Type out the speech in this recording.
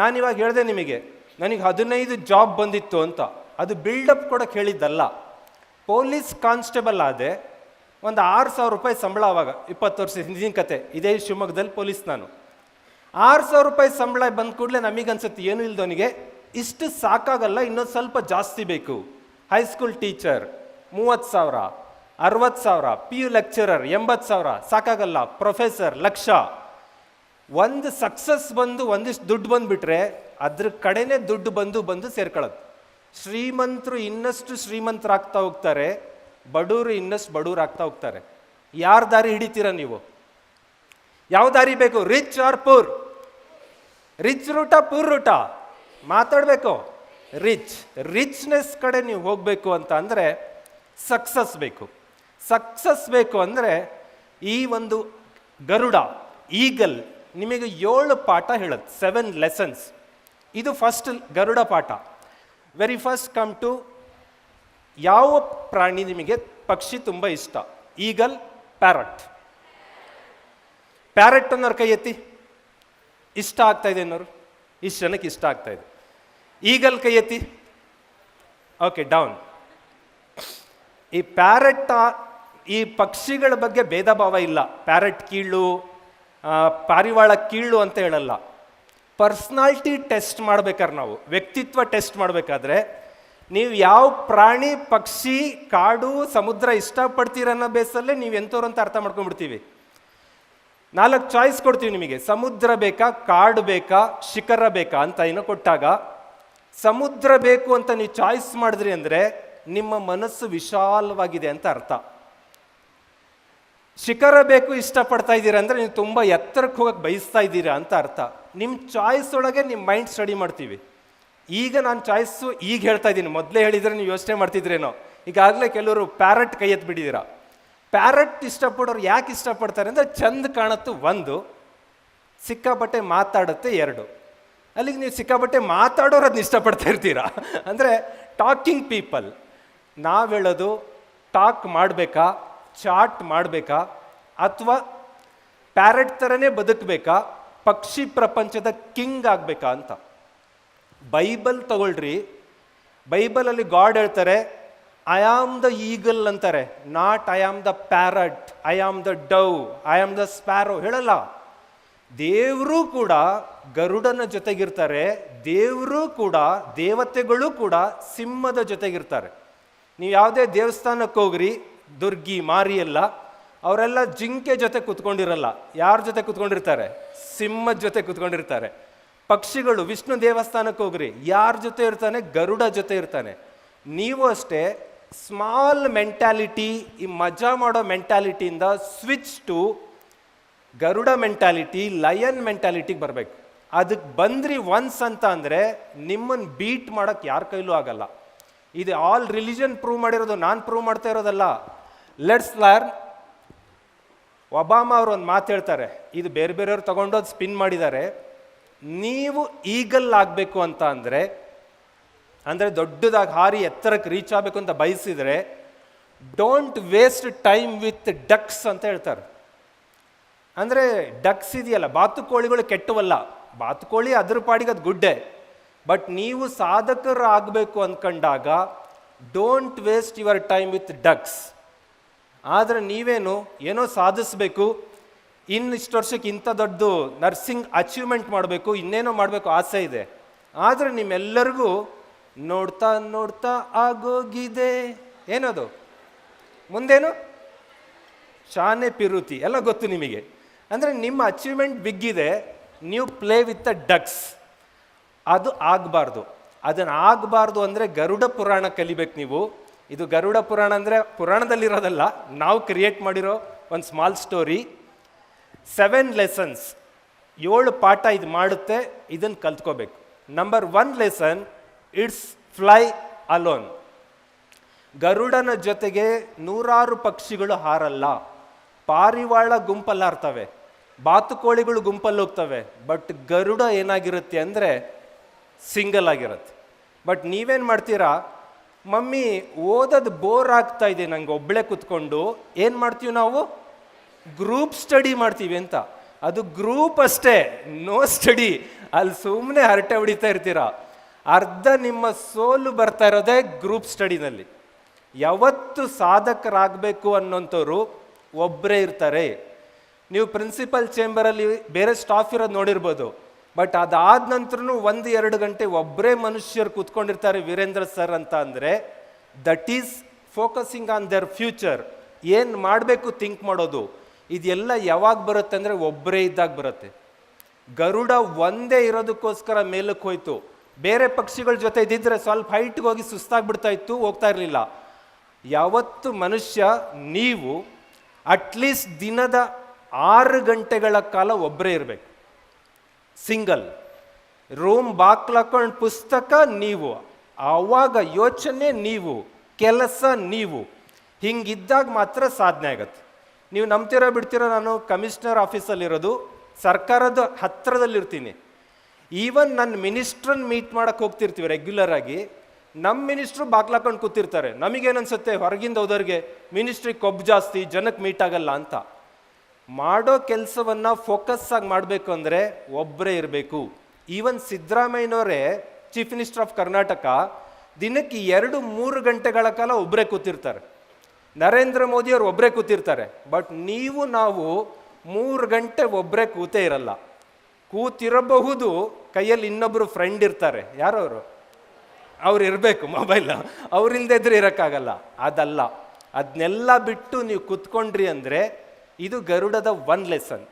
ನಾನಿವಾಗ ಹೇಳಿದೆ ನಿಮಗೆ, ನನಗೆ ಹದಿನೈದು ಜಾಬ್ ಬಂದಿತ್ತು ಅಂತ. ಅದು ಬಿಲ್ಡಪ್ ಕೂಡ ಹೇಳಿದ್ದಲ್ಲ. ಪೊಲೀಸ್ ಕಾನ್ಸ್ಟೇಬಲ್ ಆದೆ, ಒಂದು ಆರು ಸಾವಿರ ರೂಪಾಯಿ ಸಂಬಳ ಆವಾಗ ಇಪ್ಪತ್ತು ವರ್ಷ ಹಿಂದಿನ ಕತೆ. ಇದೇ ಶಿವಮೊಗ್ಗದಲ್ಲಿ ಪೊಲೀಸ್ ನಾನು. ಆರು ಸಾವಿರ ರೂಪಾಯಿ ಸಂಬಳ ಬಂದ ಕೂಡಲೇ ನಮಗನ್ಸುತ್ತೆ, ಏನು ಇಲ್ದವನಿಗೆ ಇಷ್ಟು ಸಾಕಾಗಲ್ಲ, ಇನ್ನೊಂದು ಸ್ವಲ್ಪ ಜಾಸ್ತಿ ಬೇಕು. ಹೈಸ್ಕೂಲ್ ಟೀಚರ್ ಮೂವತ್ತು ಸಾವಿರ, ಅರವತ್ತು ಸಾವಿರ ಪಿ ಯು ಲೆಕ್ಚರರ್ ಎಂಬತ್ತು ಸಾವಿರ. ಸಾಕಾಗಲ್ಲ ಪ್ರೊಫೆಸರ್ ಲಕ್ಷ. ಒಂದು ಸಕ್ಸಸ್ ಬಂದು ಒಂದಿಷ್ಟು ದುಡ್ಡು ಬಂದುಬಿಟ್ರೆ ಅದ್ರ ಕಡೆನೇ ದುಡ್ಡು ಬಂದು ಬಂದು ಸೇರ್ಕೊಳ್ಳೋದು. ಶ್ರೀಮಂತರು ಇನ್ನಷ್ಟು ಶ್ರೀಮಂತರಾಗ್ತಾ ಹೋಗ್ತಾರೆ, ಬಡವರು ಇನ್ನಷ್ಟು ಬಡವರಾಗ್ತಾ ಹೋಗ್ತಾರೆ. ಯಾರ ದಾರಿ ಹಿಡಿತೀರ ನೀವು? ಯಾವ ದಾರಿ ಬೇಕು? Rich or poor rich route poor route ಮಾತಾಡಬೇಕು. ರಿಚ್ ರಿಚ್ನೆಸ್ ಕಡೆ ನೀವು ಹೋಗಬೇಕು ಅಂತ ಅಂದರೆ ಸಕ್ಸಸ್ ಬೇಕು. ಸಕ್ಸಸ್ ಬೇಕು ಅಂದರೆ ಈ ಒಂದು ಗರುಡ ಈಗಲ್ ನಿಮಗೆ ಏಳು ಪಾಠ ಹೇಳುತ್ತೆ ಸೆವೆನ್ ಲೆಸನ್ಸ್ ಇದು ಫಸ್ಟ್ ಗರುಡ ಪಾಠ. ವೆರಿ ಫಸ್ಟ್ ಕಮ್ ಟು ಯಾವ ಪ್ರಾಣಿ ನಿಮಗೆ ಪಕ್ಷಿ ತುಂಬ ಇಷ್ಟ? ಈಗಲ್ ಪ್ಯಾರಟ್ ಪ್ಯಾರಟ್ ಅನ್ನೋರು ಕೈ ಎತ್ತಿ. ಇಷ್ಟ ಆಗ್ತಾ ಇದೆ ಅನ್ನೋರು? ಇಷ್ಟು ಜನಕ್ಕೆ ಇಷ್ಟ ಆಗ್ತಾ ಇದೆ. ಈಗಲ್ ಕೈ ಎತ್ತಿ. ಓಕೆ ಡೌನ್ ಈ ಪ್ಯಾರೆಟ್ ಈ ಪಕ್ಷಿಗಳ ಬಗ್ಗೆ ಭೇದ ಭಾವ ಇಲ್ಲ. ಪ್ಯಾರೆಟ್ ಕೀಳು ಪಾರಿವಾಳ ಕೀಳು ಅಂತ ಹೇಳಲ್ಲ. ಪರ್ಸ್ನಾಲ್ಟಿ ಟೆಸ್ಟ್ ಮಾಡ್ಬೇಕಾದ್ರೆ ನಾವು, ವ್ಯಕ್ತಿತ್ವ ಟೆಸ್ಟ್ ಮಾಡಬೇಕಾದ್ರೆ ನೀವು ಯಾವ ಪ್ರಾಣಿ, ಪಕ್ಷಿ, ಕಾಡು, ಸಮುದ್ರ ಇಷ್ಟಪಡ್ತೀರನ್ನೋ ಬೇಸಲ್ಲೇ ನೀವು ಎಂಥವ್ರು ಅಂತ ಅರ್ಥ ಮಾಡ್ಕೊಂಡ್ಬಿಡ್ತೀವಿ. ನಾಲ್ಕು ಚಾಯ್ಸ್ ಕೊಡ್ತೀವಿ ನಿಮಗೆ, ಸಮುದ್ರ ಬೇಕಾ, ಕಾಡು ಬೇಕಾ, ಶಿಖರ ಬೇಕಾ ಅಂತ ಏನೋ ಕೊಟ್ಟಾಗ, ಸಮುದ್ರ ಬೇಕು ಅಂತ ನೀವು ಚಾಯ್ಸ್ ಮಾಡಿದ್ರಿ ಅಂದರೆ ನಿಮ್ಮ ಮನಸ್ಸು ವಿಶಾಲವಾಗಿದೆ ಅಂತ ಅರ್ಥ. ಶಿಖರ ಬೇಕು ಇಷ್ಟಪಡ್ತಾ ಇದ್ದೀರಾ ಅಂದರೆ ನೀವು ತುಂಬ ಎತ್ತರಕ್ಕೆ ಹೋಗಕ್ಕೆ ಬಯಸ್ತಾ ಇದ್ದೀರಾ ಅಂತ ಅರ್ಥ. ನಿಮ್ಮ ಚಾಯ್ಸ್ ಒಳಗೆ ನಿಮ್ಮ ಮೈಂಡ್ ಸ್ಟಡಿ ಮಾಡ್ತೀವಿ. ಈಗ ನಾನು ಚಾಯ್ಸು ಈಗ ಹೇಳ್ತಾ ಇದ್ದೀನಿ. ಮೊದಲೇ ಹೇಳಿದರೆ ನೀವು ಯೋಚನೆ ಮಾಡ್ತಿದ್ರೇನೋ. ಈಗಾಗಲೇ ಕೆಲವರು ಪ್ಯಾರಟ್ ಕೈ ಎತ್ತು ಬಿಟ್ಟಿದ್ದೀರಾ. ಪ್ಯಾರಟ್ ಇಷ್ಟಪಡೋರು ಯಾಕೆ ಇಷ್ಟಪಡ್ತಾರೆ ಅಂದರೆ ಚಂದ ಕಾಣುತ್ತೆ ಒಂದು, ಸಿಕ್ಕಾಪಟ್ಟೆ ಮಾತಾಡುತ್ತೆ ಎರಡು. ಅಲ್ಲಿಗೆ ನೀವು ಸಿಕ್ಕಾಪಟ್ಟೆ ಮಾತಾಡೋರು ಅದನ್ನ ಇಷ್ಟಪಡ್ತಾ ಇರ್ತೀರಾ. ಅಂದರೆ ಟಾಕಿಂಗ್ ಪೀಪಲ್ ನಾವು ಹೇಳೋದು ಟಾಕ್ ಮಾಡಬೇಕಾ? ಚಾಟ್ ಮಾಡಬೇಕಾ? ಅಥವಾ ಪ್ಯಾರೆಟ್ ಥರನೇ ಬದುಕಬೇಕಾ? ಪಕ್ಷಿ ಪ್ರಪಂಚದ ಕಿಂಗ್ ಆಗಬೇಕಾ ಅಂತ. ಬೈಬಲ್ ತಗೊಳ್ರಿ. ಬೈಬಲಲ್ಲಿ ಗಾಡ್ ಹೇಳ್ತಾರೆ ಐ ಆಮ್ ದ ಈಗಲ್ ಅಂತಾರೆ. Not I am the parrot I am the dove I am the sparrow ಹೇಳಲ್ಲ. ದೇವರೂ ಕೂಡ ಗರುಡನ ಜೊತೆಗಿರ್ತಾರೆ, ದೇವರೂ ಕೂಡ, ದೇವತೆಗಳು ಕೂಡ ಸಿಂಹದ ಜೊತೆಗಿರ್ತಾರೆ. ನೀವು ಯಾವುದೇ ದೇವಸ್ಥಾನಕ್ಕೆ ಹೋಗ್ರಿ ದುರ್ಗಿ ಮಾರಿ ಎಲ್ಲ ಅವರೆಲ್ಲ ಜಿಂಕೆ ಜೊತೆ ಕುತ್ಕೊಂಡಿರಲ್ಲ. ಯಾರ ಜೊತೆ ಕುತ್ಕೊಂಡಿರ್ತಾರೆ? ಸಿಂಹದ ಜೊತೆ ಕುತ್ಕೊಂಡಿರ್ತಾರೆ. ಪಕ್ಷಿಗಳು, ವಿಷ್ಣು ದೇವಸ್ಥಾನಕ್ಕೆ ಹೋಗ್ರಿ. ಯಾರ ಜೊತೆ ಇರ್ತಾನೆ? ಗರುಡ ಜೊತೆ ಇರ್ತಾನೆ. ನೀವು ಅಷ್ಟೇ ಸ್ಮಾಲ್ ಮೆಂಟ್ಯಾಲಿಟಿ ಈ ಮಜಾ ಮಾಡೋ ಮೆಂಟ್ಯಾಲಿಟಿಯಿಂದ switch to Garuda mentality lion ಮೆಂಟ್ಯಾಲಿಟಿಗೆ ಬರಬೇಕು. ಅದಕ್ಕೆ ಬಂದ್ರಿ ಒನ್ಸ್ ಅಂತ ಅಂದರೆ ನಿಮ್ಮನ್ನು ಬೀಟ್ ಮಾಡೋಕ್ಕೆ ಯಾರ ಕೈಲೂ ಆಗಲ್ಲ. ಇದು ಆಲ್ ರಿಲಿಜನ್ ಪ್ರೂವ್ ಮಾಡಿರೋದು, ನಾನು ಪ್ರೂವ್ ಮಾಡ್ತಾ ಇರೋದಲ್ಲ. ಲೆಟ್ಸ್ ಲರ್ನ್ ಒಬಾಮ ಅವರು ಒಂದು ಮಾತು ಹೇಳ್ತಾರೆ, ಇದು ಬೇರೆ ಬೇರೆಯವ್ರು ಅದು ಸ್ಪಿನ್ ಮಾಡಿದ್ದಾರೆ. ನೀವು ಈಗಲ್ ಆಗಬೇಕು ಅಂತ ಅಂದರೆ ಅಂದರೆ ದೊಡ್ಡದಾಗಿ ಹಾರಿ ಎತ್ತರಕ್ಕೆ ರೀಚ್ ಆಗಬೇಕು ಅಂತ ಬಯಸಿದರೆ don't waste time with ducks ಅಂತ ಹೇಳ್ತಾರೆ. ಅಂದರೆ ಡಕ್ಸ್ ಇದೆಯಲ್ಲ, ಬಾತುಕೋಳಿಗಳು ಕೆಟ್ಟವಲ್ಲ. ಬಾತುಕೋಳಿ ಅದ್ರ ಪಾಡಿಗೆ ಅದು ಗುಡ್ಡೆ. ಬಟ್ ನೀವು ಸಾಧಕರಾಗಬೇಕು ಅಂದ್ಕೊಂಡಾಗ don't waste your time with ducks ಆದರೆ ನೀವೇನು ಏನೋ ಸಾಧಿಸಬೇಕು ಇನ್ನಿಷ್ಟು ವರ್ಷಕ್ಕೆ ಇಂಥ ದೊಡ್ಡದು ನರ್ಸಿಂಗ್ ಅಚೀವ್ಮೆಂಟ್ ಮಾಡಬೇಕು, ಇನ್ನೇನೋ ಮಾಡಬೇಕು ಆಸೆ ಇದೆ. ಆದರೆ ನಿಮ್ಮೆಲ್ಲರಿಗೂ ನೋಡ್ತಾ ನೋಡ್ತಾ ಆಗೋಗಿದೆ. ಏನದು? ಮುಂದೇನು? ಶಾನೆ ಪಿರುತಿ. ಎಲ್ಲ ಗೊತ್ತು ನಿಮಗೆ. ಅಂದರೆ ನಿಮ್ಮ ಅಚೀವ್ಮೆಂಟ್ ಬಿಗ್ಗಿದೆ, ನೀವು ಪ್ಲೇ ವಿತ್ ದ ಡಕ್ಸ್ ಅದು ಆಗಬಾರ್ದು. ಅದನ್ನು ಆಗಬಾರ್ದು ಅಂದರೆ ಗರುಡ ಪುರಾಣ ಕಲಿಬೇಕು ನೀವು. ಇದು ಗರುಡ ಪುರಾಣ ಅಂದರೆ ಪುರಾಣದಲ್ಲಿರೋದಲ್ಲ, ನಾವು ಕ್ರಿಯೇಟ್ ಮಾಡಿರೋ ಒಂದು ಸ್ಮಾಲ್ ಸ್ಟೋರಿ ಸೆವೆನ್ ಲೆಸನ್ಸ್ ಏಳು ಪಾಠ ಇದು ಮಾಡುತ್ತೆ ಇದನ್ನು ಕಲ್ತ್ಕೋಬೇಕು. Number one lesson it's fly alone ಗರುಡನ ಜೊತೆಗೆ ನೂರಾರು ಪಕ್ಷಿಗಳು ಹಾರಲ್ಲ. ಪಾರಿವಾಳ ಗುಂಪಲ್ಲಿ ಹಾರ್ತವೆ ಬಾತುಕೋಳಿಗಳು ಗುಂಪಲ್ಲಿ ಹೋಗ್ತವೆ ಬಟ್ ಗರುಡ ಏನಾಗಿರುತ್ತೆ ಅಂದರೆ ಸಿಂಗಲ್ ಆಗಿರುತ್ತೆ. ಬಟ್ ನೀವೇನು ಮಾಡ್ತೀರಾ ಮಮ್ಮಿ, ಓದೋದು ಬೋರ್ ಆಗ್ತಾ ಇದೆ ನಂಗೆ ಒಬ್ಬಳೆ ಕುತ್ಕೊಂಡು. ಏನು ಮಾಡ್ತೀವಿ ನಾವು? ಗ್ರೂಪ್ ಸ್ಟಡಿ ಮಾಡ್ತೀವಿ ಅಂತ. ಅದು ಗ್ರೂಪ್ ಅಷ್ಟೇ ನೋ ಸ್ಟಡಿ ಅಲ್ಲಿ ಸುಮ್ಮನೆ ಹರಟೆ ಹೊಡಿತಾ ಇರ್ತೀರಾ? ಅರ್ಧ ನಿಮ್ಮ ಸೋಲು ಬರ್ತಾ ಇರೋದೇ ಗ್ರೂಪ್ ಸ್ಟಡಿನಲ್ಲಿ ಯಾವತ್ತು ಸಾಧಕರಾಗಬೇಕು ಅನ್ನೋಂಥವ್ರು ಒಬ್ಬರೇ ಇರ್ತಾರೆ. ನೀವು ಪ್ರಿನ್ಸಿಪಲ್ ಚೇಂಬರಲ್ಲಿ ಬೇರೆ ಸ್ಟಾಫ್ ಇರೋದು ನೋಡಿರ್ಬೋದು. ಬಟ್ ಅದಾದ ನಂತರನೂ ಒಂದು ಎರಡು ಗಂಟೆ ಒಬ್ಬರೇ ಮನುಷ್ಯರು ಕೂತ್ಕೊಂಡಿರ್ತಾರೆ ವೀರೇಂದ್ರ ಸರ್ ಅಂತ ಅಂದರೆ that is focusing on their future ಏನು ಮಾಡಬೇಕು ಥಿಂಕ್ ಮಾಡೋದು? ಇದೆಲ್ಲ ಯಾವಾಗ ಬರುತ್ತೆ ಅಂದರೆ ಒಬ್ಬರೇ ಇದ್ದಾಗ ಬರುತ್ತೆ. ಗರುಡ ಒಂದೇ ಇರೋದಕ್ಕೋಸ್ಕರ ಮೇಲಕ್ಕೆ ಹೋಯ್ತು. ಬೇರೆ ಪಕ್ಷಿಗಳ ಜೊತೆ ಇದ್ದಿದ್ರೆ ಸ್ವಲ್ಪ ಹೈಟ್ಗೆ ಹೋಗಿ ಸುಸ್ತಾಗ್ಬಿಡ್ತಾ ಇತ್ತು, ಹೋಗ್ತಾ ಇರಲಿಲ್ಲ. ಯಾವತ್ತು ಮನುಷ್ಯ, ನೀವು ಅಟ್ಲೀಸ್ಟ್ ದಿನದ ಆರು ಗಂಟೆಗಳ ಕಾಲ ಒಬ್ಬರೇ ಇರಬೇಕು. ಸಿಂಗಲ್. ರೂಮ್ ಬಾಕ್ಲಾಕೊಂಡು ಪುಸ್ತಕ ನೀವು, ಆವಾಗ ಯೋಚನೆ ನೀವು, ಕೆಲಸ ನೀವು. ಹಿಂಗಿದ್ದಾಗ ಮಾತ್ರ ಸಾಧನೆ ಆಗತ್ತೆ. ನೀವು ನಂಬ್ತಿರೋ ಬಿಡ್ತಿರೋ ನಾನು ಕಮಿಷನರ್ ಆಫೀಸಲ್ಲಿರೋದು, ಸರ್ಕಾರದ ಹತ್ತಿರದಲ್ಲಿರ್ತೀನಿ ಈವನ್ ನನ್ನ ಮಿನಿಸ್ಟ್ರನ್ನ ಮೀಟ್ ಮಾಡೋಕ್ಕೆ ಹೋಗ್ತಿರ್ತೀವಿ ರೆಗ್ಯುಲರ್ ಆಗಿ ನಮ್ಮ ಮಿನಿಸ್ಟ್ರು ಬಾಕ್ಲಾಕೊಂಡು ಕೂತಿರ್ತಾರೆ. ನಮಗೇನನ್ಸುತ್ತೆ ಹೊರಗಿಂದ ಹೋದವ್ರಿಗೆ ಮಿನಿಸ್ಟ್ರಿಗೆ ಕೊಬ್ಬು ಜಾಸ್ತಿ ಜನಕ್ಕೆ ಮೀಟ್ ಆಗಲ್ಲ ಅಂತ. ಮಾಡೋ ಕೆಲಸವನ್ನು ಫೋಕಸ್ ಆಗಿ ಮಾಡಬೇಕು ಅಂದರೆ ಒಬ್ಬರೇ ಇರಬೇಕು. ಈವನ್ ಸಿದ್ದರಾಮಯ್ಯನವರೇ ಚೀಫ್ ಮಿನಿಸ್ಟರ್ ಆಫ್ ಕರ್ನಾಟಕ ದಿನಕ್ಕೆ ಎರಡು ಮೂರು ಗಂಟೆಗಳ ಕಾಲ ಒಬ್ಬರೇ ಕೂತಿರ್ತಾರೆ. ನರೇಂದ್ರ ಮೋದಿ ಅವರು ಒಬ್ಬರೇ ಕೂತಿರ್ತಾರೆ. ಬಟ್ ನೀವು ನಾವು ಮೂರು ಗಂಟೆ ಒಬ್ಬರೇ ಕೂತೇ ಇರಲ್ಲ. ಕೂತಿರಬಹುದು, ಕೈಯಲ್ಲಿ ಇನ್ನೊಬ್ಬರು ಫ್ರೆಂಡ್ ಇರ್ತಾರೆ. ಯಾರವರು ಅವ್ರು? ಇರಬೇಕು ಮೊಬೈಲ್ ಅವ್ರಿಲ್ದೇ ಇದ್ರೆ ಇರೋಕ್ಕಾಗಲ್ಲ. ಅದಲ್ಲ. ಅದನ್ನೆಲ್ಲ ಬಿಟ್ಟು ನೀವು ಕೂತ್ಕೊಂಡ್ರಿ ಅಂದರೆ ಇದು ಗರುಡದ ಒನ್ ಲೆಸನ್